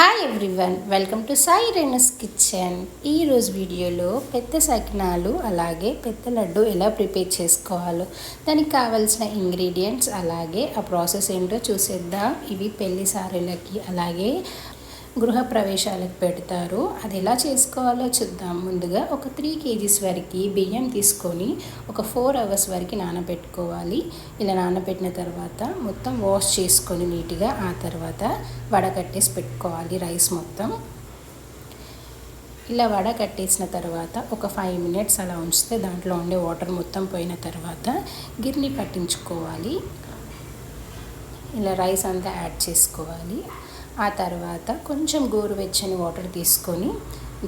Hi everyone welcome to Sai రెనస్ kitchen ఈరోజు వీడియోలో పెద్ద సకినాలు అలాగే పెద్ద లడ్డు ఎలా ప్రిపేర్ చేసుకోవాలో దానికి కావాల్సిన ఇంగ్రీడియంట్స్ అలాగే ఆ ప్రాసెస్ ఏంటో చూసేద్దాం. ఇవి పెళ్ళి సారీలకి అలాగే గృహప్రవేశాలకు పెడతారు. అది ఎలా చేసుకోవాలో చూద్దాం. ముందుగా ఒక త్రీ కేజీస్ వరకు బియ్యం తీసుకొని ఒక ఫోర్ అవర్స్ వరకు నానబెట్టుకోవాలి. ఇలా నానబెట్టిన తర్వాత మొత్తం వాష్ చేసుకొని నీట్గా ఆ తర్వాత వడకట్టేసి పెట్టుకోవాలి రైస్ మొత్తం. ఇలా వడ కట్టేసిన తర్వాత ఒక ఫైవ్ మినిట్స్ అలా ఉంచితే దాంట్లో ఉండే వాటర్ మొత్తం పోయిన తర్వాత గిర్ని పట్టించుకోవాలి. ఇలా రైస్ అంతా యాడ్ చేసుకోవాలి. ఆ తర్వాత కొంచెం గోరువెచ్చని వాటర్ తీసుకొని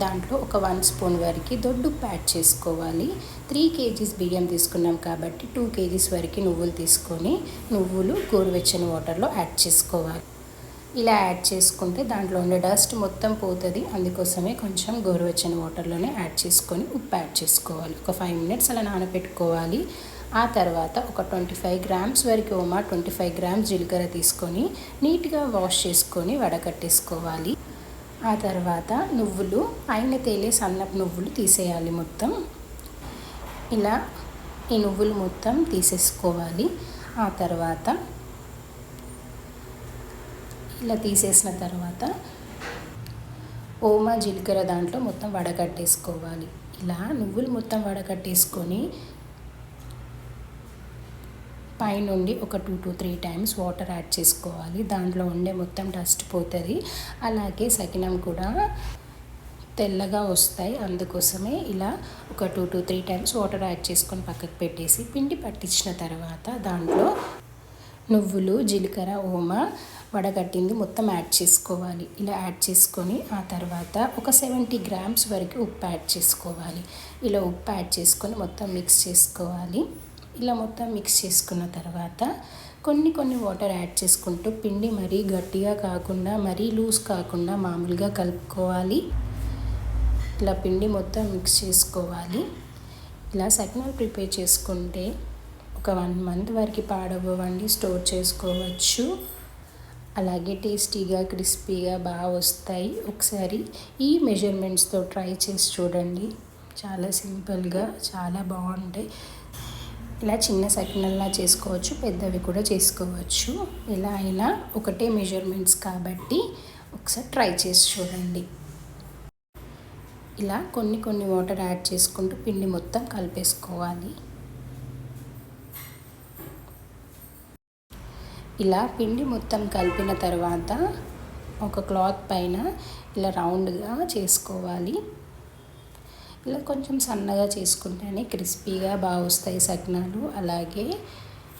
దాంట్లో ఒక వన్ స్పూన్ వరకు దొడ్డుప్పు యాడ్ చేసుకోవాలి. త్రీ కేజీస్ బియ్యం తీసుకున్నాం కాబట్టి టూ కేజీస్ వరకు నువ్వులు తీసుకొని నువ్వులు గోరువెచ్చని వాటర్లో యాడ్ చేసుకోవాలి. ఇలా యాడ్ చేసుకుంటే దాంట్లో ఉండే డస్ట్ మొత్తం పోతుంది. అందుకోసమే కొంచెం గోరువెచ్చని వాటర్లోనే యాడ్ చేసుకొని ఉప్పు యాడ్ చేసుకోవాలి. ఒక ఫైవ్ మినిట్స్ అలా నానబెట్టుకోవాలి ఆ తర్వాత ఒక ట్వంటీ ఫైవ్ గ్రామ్స్ వరకు ఓమా ట్వంటీ ఫైవ్ గ్రామ్స్ జీలకర్ర తీసుకొని నీట్గా వాష్ చేసుకొని వడకట్టేసుకోవాలి. ఆ తర్వాత నువ్వులు పైన తేలే సన్నపు నువ్వులు తీసేయాలి మొత్తం. ఇలా ఈ నువ్వులు మొత్తం తీసేసుకోవాలి. ఆ తర్వాత ఇలా తీసేసిన తర్వాత ఓమా జీలకర్ర దాంట్లో మొత్తం వడకట్టేసుకోవాలి. ఇలా నువ్వులు మొత్తం వడకట్టేసుకొని పైనుండి ఒక two to three times water add చేసుకోవాలి. దాంట్లో ఉండే మొత్తం డస్ట్ పోతుంది. అలాగే సకినం కూడా తెల్లగా వస్తాయి. అందుకోసమే ఇలా ఒక two to three times water add చేసుకొని పక్కకు పెట్టేసి పిండి పట్టించిన తర్వాత దాంట్లో నువ్వులు జీలకర్ర ఓమ వడగట్టింది మొత్తం యాడ్ చేసుకోవాలి. ఇలా యాడ్ చేసుకొని ఆ తర్వాత ఒక సెవెంటీ గ్రామ్స్ వరకు ఉప్పు యాడ్ చేసుకోవాలి. ఇలా ఉప్పు యాడ్ చేసుకొని మొత్తం మిక్స్ చేసుకోవాలి. ఇలా మొత్తం మిక్స్ చేసుకున్న తర్వాత కొన్ని కొన్ని వాటర్ యాడ్ చేసుకుంటూ పిండి మరీ గట్టిగా కాకుండా మరీ లూజ్ కాకుండా మామూలుగా కలుపుకోవాలి. ఇలా పిండి మొత్తం మిక్స్ చేసుకోవాలి. ఇలా సకినాలు ప్రిపేర్ చేసుకుంటే ఒక వన్ మంత్ వరకు పాడవ్వండి స్టోర్ చేసుకోవచ్చు. అలాగే టేస్టీగా క్రిస్పీగా బాగా వస్తాయి. ఒకసారి ఈ మెజర్మెంట్స్తో ట్రై చేసి చూడండి. చాలా సింపుల్గా చాలా బాగుంటాయి. ఇలా చిన్న సకినల్లా చేసుకోవచ్చు పెద్దవి కూడా చేసుకోవచ్చు. ఎలా అయినా ఒకటే మెజర్మెంట్స్ కాబట్టి ఒకసారి ట్రై చేసి చూడండి. ఇలా కొన్ని కొన్ని వాటర్ యాడ్ చేసుకుంటూ పిండి మొత్తం కలిపేసుకోవాలి. ఇలా పిండి మొత్తం కలిపిన తర్వాత ఒక క్లాత్ పైన ఇలా రౌండ్గా చేసుకోవాలి. ఇలా కొంచెం సన్నగా చేసుకుంటేనే క్రిస్పీగా బాగా వస్తాయి సకినాలు. అలాగే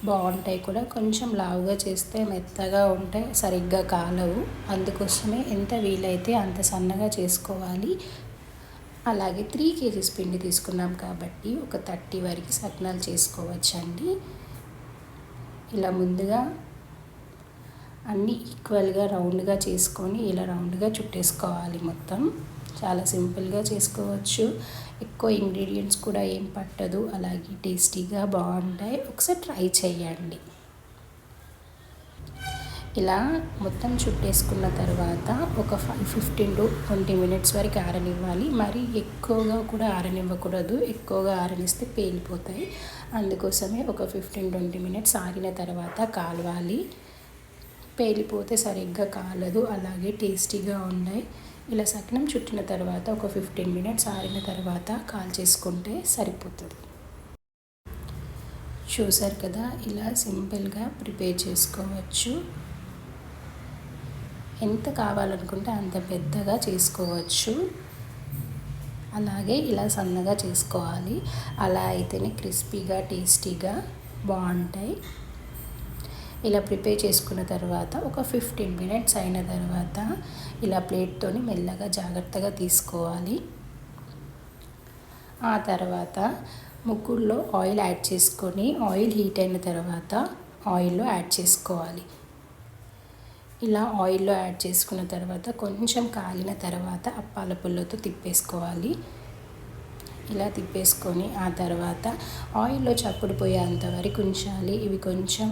బాగుంటాయి కూడా. కొంచెం లావుగా చేస్తే మెత్తగా ఉంటాయి సరిగ్గా కాలవు. అందుకోసమే ఎంత వీలైతే అంత సన్నగా చేసుకోవాలి. అలాగే త్రీ కేజీస్ పిండి తీసుకున్నాం కాబట్టి ఒక థర్టీ వరకు సకినాలు చేసుకోవచ్చండి. ఇలా ముందుగా అన్నీ ఈక్వల్గా రౌండ్గా చేసుకొని ఇలా రౌండ్గా చుట్టేసుకోవాలి మొత్తం. చాలా సింపుల్గా చేసుకోవచ్చు. ఎక్కువ ఇంగ్రీడియంట్స్ కూడా ఏం పట్టదు. అలాగే టేస్టీగా బాగుంటాయి. ఒకసారి ట్రై చేయండి. ఇలా మొత్తం చుట్టేసుకున్న తర్వాత ఒక five fifteen to twenty minutes వరకు ఆరనివ్వాలి. మరి ఎక్కువగా కూడా ఆరనివ్వకూడదు. ఎక్కువగా ఆరనిస్తే పేలిపోతాయి. అందుకోసమే ఒక ఫిఫ్టీన్ ట్వంటీ మినిట్స్ ఆరిన తర్వాత కాలవాలి. పేలిపోతే సరిగ్గా కాలదు. అలాగే టేస్టీగా ఉన్నాయి. ఇలా సకినం చుట్టిన తర్వాత ఒక ఫిఫ్టీన్ మినిట్స్ ఆరిన తర్వాత కాల్ చేసుకుంటే సరిపోతుంది. చూసారు కదా ఇలా సింపుల్గా ప్రిపేర్ చేసుకోవచ్చు. ఎంత కావాలనుకుంటే అంత పెద్దగా చేసుకోవచ్చు. అలాగే ఇలా సన్నగా చేసుకోవాలి. అలా అయితేనే క్రిస్పీగా టేస్టీగా బాగుంటాయి. ఇలా ప్రిపేర్ చేసుకున్న తర్వాత ఒక ఫిఫ్టీన్ మినిట్స్ అయిన తర్వాత ఇలా ప్లేట్తోని మెల్లగా జాగ్రత్తగా తీసుకోవాలి. ఆ తర్వాత ముగ్గుల్లో ఆయిల్ యాడ్ చేసుకొని ఆయిల్ హీట్ అయిన తర్వాత ఆయిల్లో యాడ్ చేసుకోవాలి. ఇలా ఆయిల్లో యాడ్ చేసుకున్న తర్వాత కొంచెం కాలిన తర్వాత అప్పాల పుల్లతో తిప్పేసుకోవాలి. ఇలా తిప్పేసుకొని ఆ తర్వాత ఆయిల్లో చప్పుడు పోయేంత వరకు ఉంచాలి. ఇవి కొంచెం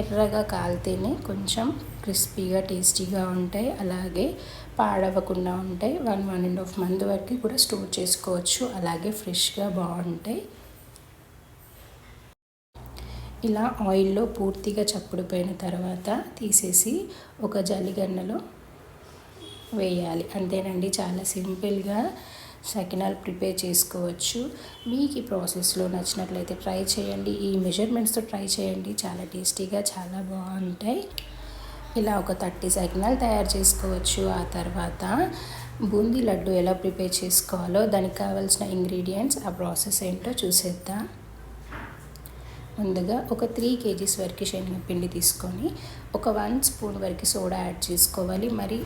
ఎర్రగా కాలితేనే కొంచెం క్రిస్పీగా టేస్టీగా ఉంటాయి. అలాగే పాడవకుండా ఉంటాయి. One one and half month వరకు కూడా స్టోర్ చేసుకోవచ్చు. అలాగే ఫ్రెష్గా బాగుంటాయి. ఇలా ఆయిల్లో పూర్తిగా చప్పుడుపోయిన తర్వాత తీసేసి ఒక జలిగన్నలో వేయాలి. అంతేనండి చాలా సింపుల్గా సకినాలు ప్రిపేర్ చేసుకోవచ్చు. మీకు ఈ ప్రాసెస్లో నచ్చినట్లయితే ట్రై చేయండి. ఈ మెజర్మెంట్స్తో ట్రై చేయండి. చాలా టేస్టీగా చాలా బాగుంటాయి. ఇలా ఒక థర్టీ సకినాలు తయారు చేసుకోవచ్చు. ఆ తర్వాత బూందీ లడ్డు ఎలా ప్రిపేర్ చేసుకోవాలో దానికి కావాల్సిన ఇంగ్రీడియంట్స్ ఆ ప్రాసెస్ ఏంటో చూసేద్దాం. ముందుగా ఒక త్రీ కేజీస్ వరకు శనగపిండి తీసుకొని ఒక వన్ స్పూన్ వరకు సోడా యాడ్ చేసుకోవాలి. మరి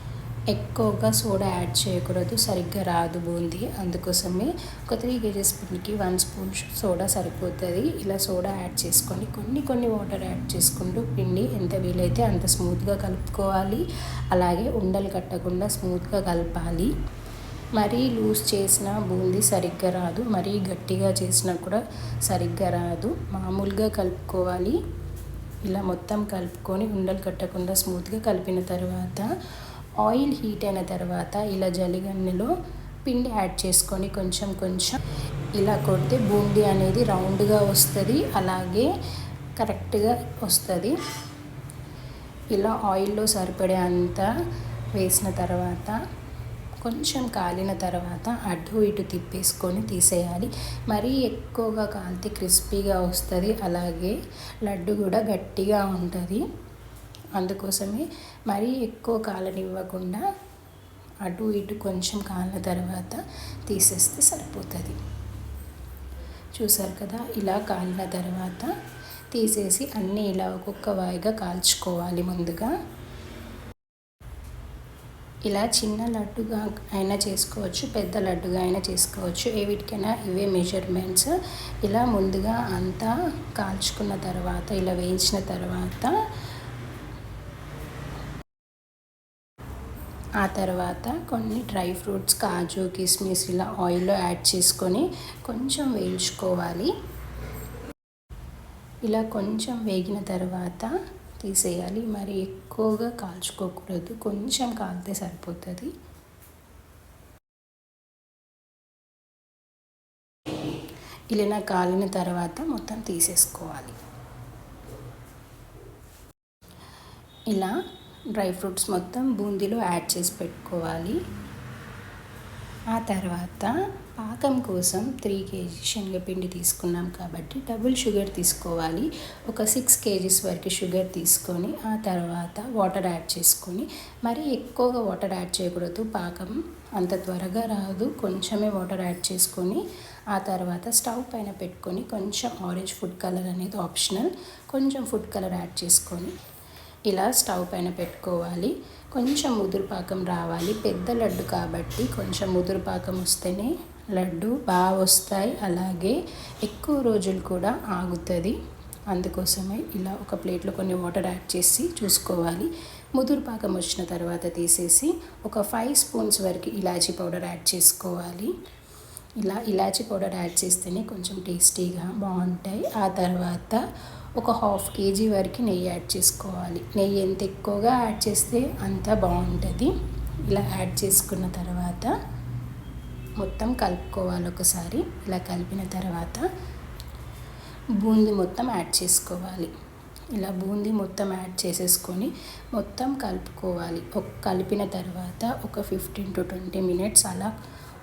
ఎక్కువగా సోడా యాడ్ చేయకూడదు సరిగ్గా రాదు బూందీ. అందుకోసమే ఒక త్రీ కేజీస్ పిండికి వన్ స్పూన్ సోడా సరిపోతుంది. ఇలా సోడా యాడ్ చేసుకొని కొన్ని కొన్ని వాటర్ యాడ్ చేసుకుంటూ పిండి ఎంత వీలైతే అంత స్మూత్గా కలుపుకోవాలి. అలాగే ఉండలు కట్టకుండా స్మూత్గా కలపాలి. మరీ లూజ్ చేసిన బూందీ సరిగ్గా రాదు. మరీ గట్టిగా చేసినా కూడా సరిగ్గా రాదు. మామూలుగా కలుపుకోవాలి. ఇలా మొత్తం కలుపుకొని ఉండలు కట్టకుండా స్మూత్గా కలిపిన తర్వాత ఆయిల్ హీట్ అయిన తర్వాత ఇలా జలిగన్నెలో పిండి యాడ్ చేసుకొని కొంచెం కొంచెం ఇలా కొడితే బూందీ అనేది రౌండ్గా వస్తుంది అలాగే కరెక్ట్గా వస్తుంది. ఇలా ఆయిల్లో సరిపడే అంత వేసిన తర్వాత కొంచెం కాలిన తర్వాత అటు ఇటు తిప్పేసుకొని తీసేయాలి. మరీ ఎక్కువగా కాలితే క్రిస్పీగా వస్తుంది అలాగే లడ్డు కూడా గట్టిగా ఉంటుంది. అందుకోసమే మరీ ఎక్కువ కాలనివ్వకుండా అటు ఇటు కొంచెం కాలిన తర్వాత తీసేస్తే సరిపోతుంది. చూసారు కదా ఇలా కాలిన తర్వాత తీసేసి అన్నీ ఇలా ఒక్కొక్క వాయిగా కాల్చుకోవాలి ముందుగా. ఇలా చిన్న లడ్డుగా అయినా చేసుకోవచ్చు పెద్ద లడ్డుగా అయినా చేసుకోవచ్చు. ఏ వీటికైనా ఇవే మెజర్మెంట్స్. ఇలా ముందుగా అంతా కాల్చుకున్న తర్వాత ఇలా వేయించిన తర్వాత ఆ తర్వాత కొన్ని డ్రై ఫ్రూట్స్ కాజు కిస్మిస్ ఇలా ఆయిల్లో యాడ్ చేసుకొని కొంచెం వేయించుకోవాలి. ఇలా కొంచెం వేగిన తర్వాత తీసేయాలి. మరి ఎక్కువగా కాల్చుకోకూడదు. కొంచెం కాలితే సరిపోతుంది. ఇలా కాలిన తర్వాత మొత్తం తీసేసుకోవాలి. ఇలా డ్రై ఫ్రూట్స్ మొత్తం బూందీలో యాడ్ చేసి పెట్టుకోవాలి. ఆ తర్వాత పాకం కోసం త్రీ కేజీ శనగపిండి తీసుకున్నాం కాబట్టి డబుల్ షుగర్ తీసుకోవాలి. ఒక సిక్స్ కేజీస్ వరకు షుగర్ తీసుకొని ఆ తర్వాత వాటర్ యాడ్ చేసుకొని మరి ఎక్కువగా వాటర్ యాడ్ చేయకూడదు. పాకం అంత త్వరగా రాదు. కొంచెమే వాటర్ యాడ్ చేసుకొని ఆ తర్వాత స్టవ్ పైన పెట్టుకొని కొంచెం ఆరెంజ్ ఫుడ్ కలర్ అనేది ఆప్షనల్. కొంచెం ఫుడ్ కలర్ యాడ్ చేసుకొని ఇలా స్టవ్ పైన పెట్టుకోవాలి. కొంచెం ముదురుపాకం రావాలి. పెద్ద లడ్డు కాబట్టి కొంచెం ముదురుపాకం వస్తేనే లడ్డు బాగా వస్తాయి. అలాగే ఎక్కువ రోజులు కూడా ఆగుతుంది. అందుకోసమే ఇలా ఒక ప్లేట్లో కొన్ని వాటర్ యాడ్ చేసి చూసుకోవాలి. ముదురు పాకం వచ్చిన తర్వాత తీసేసి ఒక ఫైవ్ స్పూన్స్ వరకు ఇలాచీ పౌడర్ యాడ్ చేసుకోవాలి. ఇలా ఇలాచీ పౌడర్ యాడ్ చేస్తేనే కొంచెం టేస్టీగా బాగుంటాయి. ఆ తర్వాత ఒక హాఫ్ కేజీ వరకు నెయ్యి యాడ్ చేసుకోవాలి. నెయ్యి ఎంత ఎక్కువగా యాడ్ చేస్తే అంత బాగుంటుంది. ఇలా యాడ్ చేసుకున్న తర్వాత మొత్తం కలుపుకోవాలి ఒకసారి. ఇలా కలిపిన తర్వాత బూందీ మొత్తం యాడ్ చేసుకోవాలి. ఇలా బూందీ మొత్తం యాడ్ చేసేసుకొని మొత్తం కలుపుకోవాలి. ఒక కలిపిన తర్వాత ఒక ఫిఫ్టీన్ టు ట్వంటీ మినిట్స్ అలా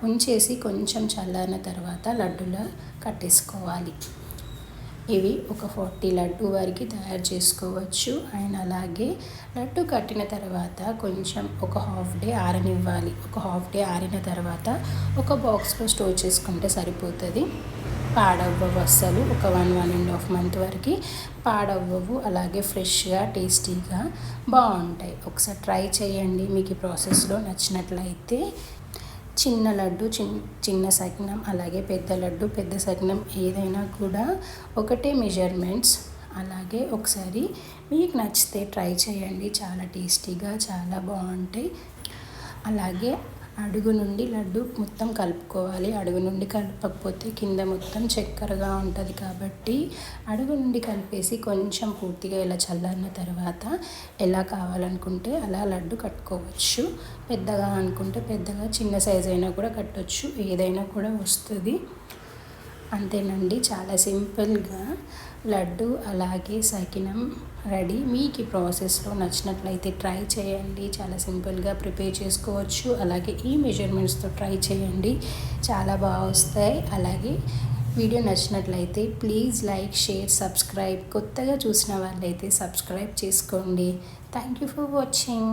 ఉంచేసి కొంచెం చల్లారిన తర్వాత లడ్డులా కట్టేసుకోవాలి. ఇవి ఒక ఫార్టీ లడ్డు వరకు తయారు చేసుకోవచ్చు. అండ్ అలాగే లడ్డు కట్టిన తర్వాత కొంచెం ఒక హాఫ్ డే ఆరనివ్వాలి. ఒక హాఫ్ డే ఆరిన తర్వాత ఒక బాక్స్లో స్టోర్ చేసుకుంటే సరిపోతుంది. పాడవ్వవు అస్సలు. ఒక one one and half month వరకు పాడవ్వవు. అలాగే ఫ్రెష్గా టేస్టీగా బాగుంటాయి. ఒకసారి ట్రై చేయండి. మీకు ఈ ప్రాసెస్లో నచ్చినట్లయితే చిన్న లడ్డు చిన్ చిన్న సకినం అలాగే పెద్ద లడ్డు పెద్ద సకినం ఏదైనా కూడా ఒకటే మెజర్మెంట్స్ అలాగే ఒకసారి మీకు నచ్చితే ట్రై చేయండి. చాలా టేస్టీగా చాలా బాగుంటాయి. అలాగే అడుగు నుండి లడ్డు మొత్తం కలుపుకోవాలి. అడుగు నుండి కలపకపోతే కింద మొత్తం చక్కెరగా ఉంటుంది కాబట్టి అడుగు నుండి కలిపేసి కొంచెం పూర్తిగా ఇలా చల్లారిన తర్వాత ఎలా కావాలనుకుంటే అలా లడ్డు కట్టుకోవచ్చు. పెద్దగా అనుకుంటే పెద్దగా చిన్న సైజ్ అయినా కూడా కట్టవచ్చు ఏదైనా కూడా వస్తుంది. అంతేనండి. చాలా సింపుల్గా లడ్డు అలాగే సకినం రెడీ. మీకు ఈ ప్రాసెస్లో నచ్చినట్లయితే ట్రై చేయండి. చాలా సింపుల్గా ప్రిపేర్ చేసుకోవచ్చు. అలాగే ఈ మెజర్మెంట్స్తో ట్రై చేయండి. చాలా బాగా వస్తాయి. అలాగే వీడియో నచ్చినట్లయితే ప్లీజ్ లైక్ షేర్ సబ్స్క్రైబ్. కొత్తగా చూసిన వాళ్ళైతే సబ్స్క్రైబ్ చేసుకోండి. Thank you for watching.